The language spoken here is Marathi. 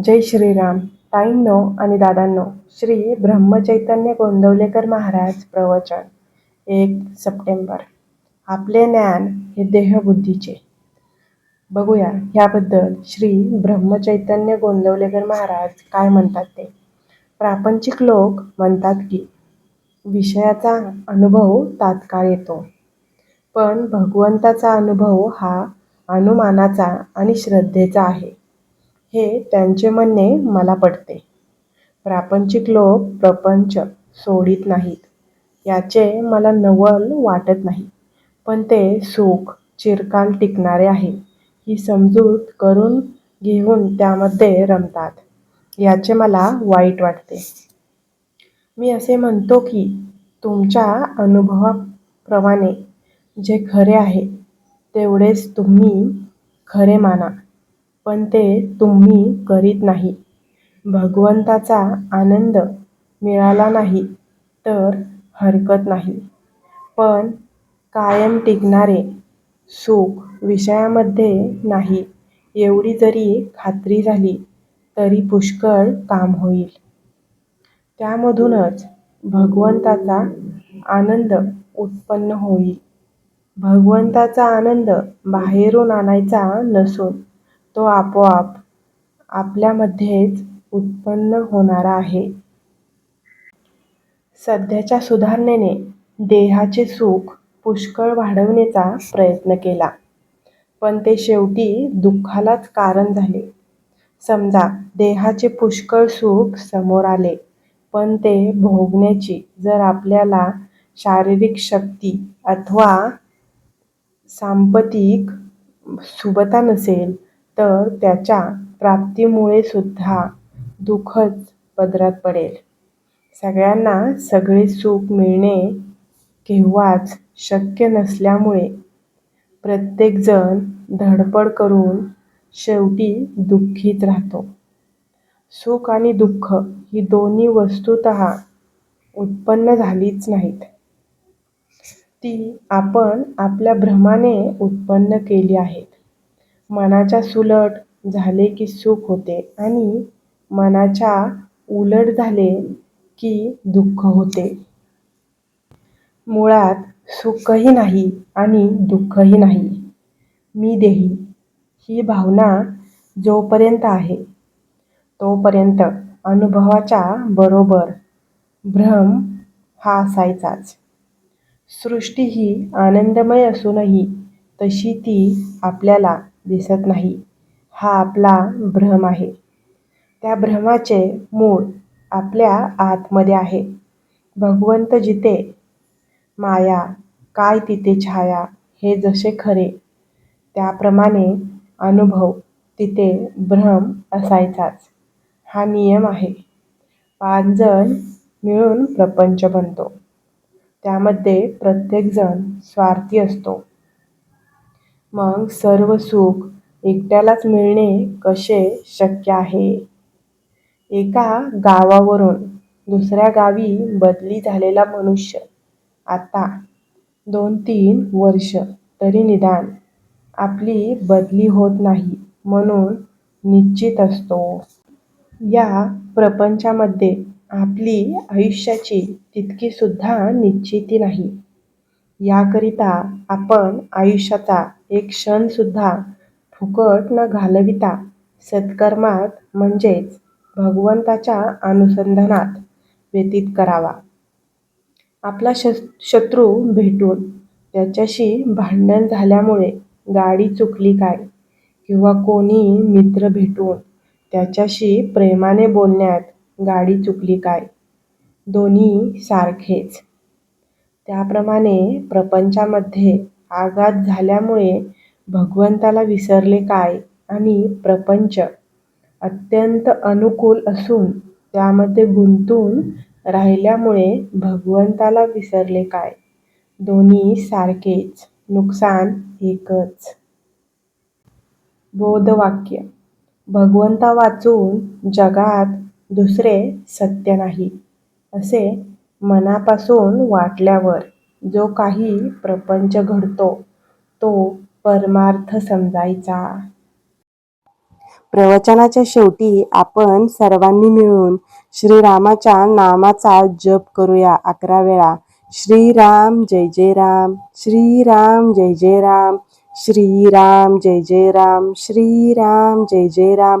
जय श्रीराम. ताईंनो आणि दादांनो श्री ब्रह्मचैतन्य गोंदवलेकर महाराज प्रवचन एक सप्टेंबर. आपले ज्ञान हे देहबुद्धीचे. बघूया ह्याबद्दल श्री ब्रह्मचैतन्य गोंदवलेकर महाराज काय म्हणतात ते. प्रापंचिक लोक म्हणतात की विषयाचा अनुभव तात्काळ येतो. पण भगवंताचा अनुभव हा अनुमानाचा आणि श्रद्धेचा आहे. हे त्यांचे म्हणणे मला पटते. प्रापंचिक लोक प्रपंच सोडित नाहीत याचे मला नवल वाटत नाही. पण ते सुख चिरकाल टिकणारे आहे ही समजूत करून घेऊन त्यामध्ये रमतात याचे मला वाईट वाटते. मी असे म्हणतो की तुमच्या अनुभवाप्रमाणे जे खरे आहे तेवढेच तुम्ही खरे माना पण ते तुम्ही करीत नाही. भगवंताचा आनंद मिळाला नाही तर हरकत नाही. पण कायम टिकणारे सुख विषयामध्ये नाही एवढी जरी खात्री झाली तरी पुष्कळ काम होईल. त्यामधूनच भगवंताचा आनंद उत्पन्न होईल. भगवंताचा आनंद बाहेरून आणायचा नसून तो आपोआप आपल्यामध्येच उत्पन्न होणारा आहे. सध्याच्या सुधारणेने देहाचे सुख पुष्कळ वाढवण्याचा प्रयत्न केला पण ते शेवटी दुःखालाच कारण झाले. समजा देहाचे पुष्कळ सुख समोर आले पण ते भोगण्याची जर आपल्याला शारीरिक शक्ती अथवा सांपतिक सुबता नसेल तर त्याच्या प्राप्तीमुळेसुद्धा दुःखच पदरात पडेल. सगळ्यांना सगळे सुख मिळणे केव्हाच शक्य नसल्यामुळे प्रत्येकजण धडपड करून शेवटी दुःखीच राहतो. सुख आणि दुःख ही दोन्ही वस्तुत उत्पन्न झालीच नाहीत. ती आपण आपल्या भ्रमाने उत्पन्न केली आहेत. मनाच्या सुलट झाले की सुख होते आणि मनाच्या उलट झाले की दुःख होते. मुळात सुखही नाही आणि दुःखही नाही. मी देही ही भावना जोपर्यंत आहे तोपर्यंत अनुभवाच्या बरोबर भ्रम हा असायचाच. सृष्टी ही आनंदमय असूनही तशी ती आपल्याला दिसत नाही हा आपला भ्रम आहे. त्या भ्रमाचे मूळ आपल्या आतमध्ये आहे. भगवंत जिथे माया काय तिथे छाया हे जसे खरे त्याप्रमाणे अनुभव तिथे भ्रम असायचाच हा नियम आहे. पाचजण मिळून प्रपंच बनतो. त्यामध्ये प्रत्येकजण स्वार्थी असतो. मग सर्व सुख एकट्यालाच मिळणे कसे शक्य आहे? एका गावावरून दुसऱ्या गावी बदली झालेला मनुष्य आता दोन-तीन वर्ष तरी निदान आपली बदली होत नाही म्हणून निश्चित असतो. या प्रपंचामध्ये आपली आयुष्याची तितकीसुद्धा निश्चिती नाही. याकरिता आपण आयुष्याचा एक क्षणसुद्धा फुकट न घालविता सत्कर्मात म्हणजेच भगवंताच्या अनुसंधानात व्यतीत करावा. आपला श शत्रू भेटून त्याच्याशी भांडण झाल्यामुळे गाडी चुकली काय किंवा कोणी मित्र भेटून त्याच्याशी प्रेमाने बोलण्यात गाडी चुकली काय दोन्ही सारखेच. त्याप्रमाणे प्रपंचामध्ये आघात झाल्यामुळे भगवंताला विसरले काय आणि प्रपंच अत्यंत अनुकूल असून त्यामध्ये गुंतून राहिल्यामुळे भगवंताला विसरले काय दोन्ही सारखेच नुकसान एकच. बोधवाक्य भगवंतावाचून जगात दुसरे सत्य नाही असे मनापासून वाटल्यावर जो काही प्रपंच घडतो तो परमार्थ समजायचा. प्रवचनाच्या शेवटी आपण सर्वांनी मिळून श्रीरामाच्या नामाचा जप करूया अकरा वेळा. श्रीराम जय जय राम. श्रीराम जय जय राम. श्रीराम जय जय राम. श्रीराम जय जय राम.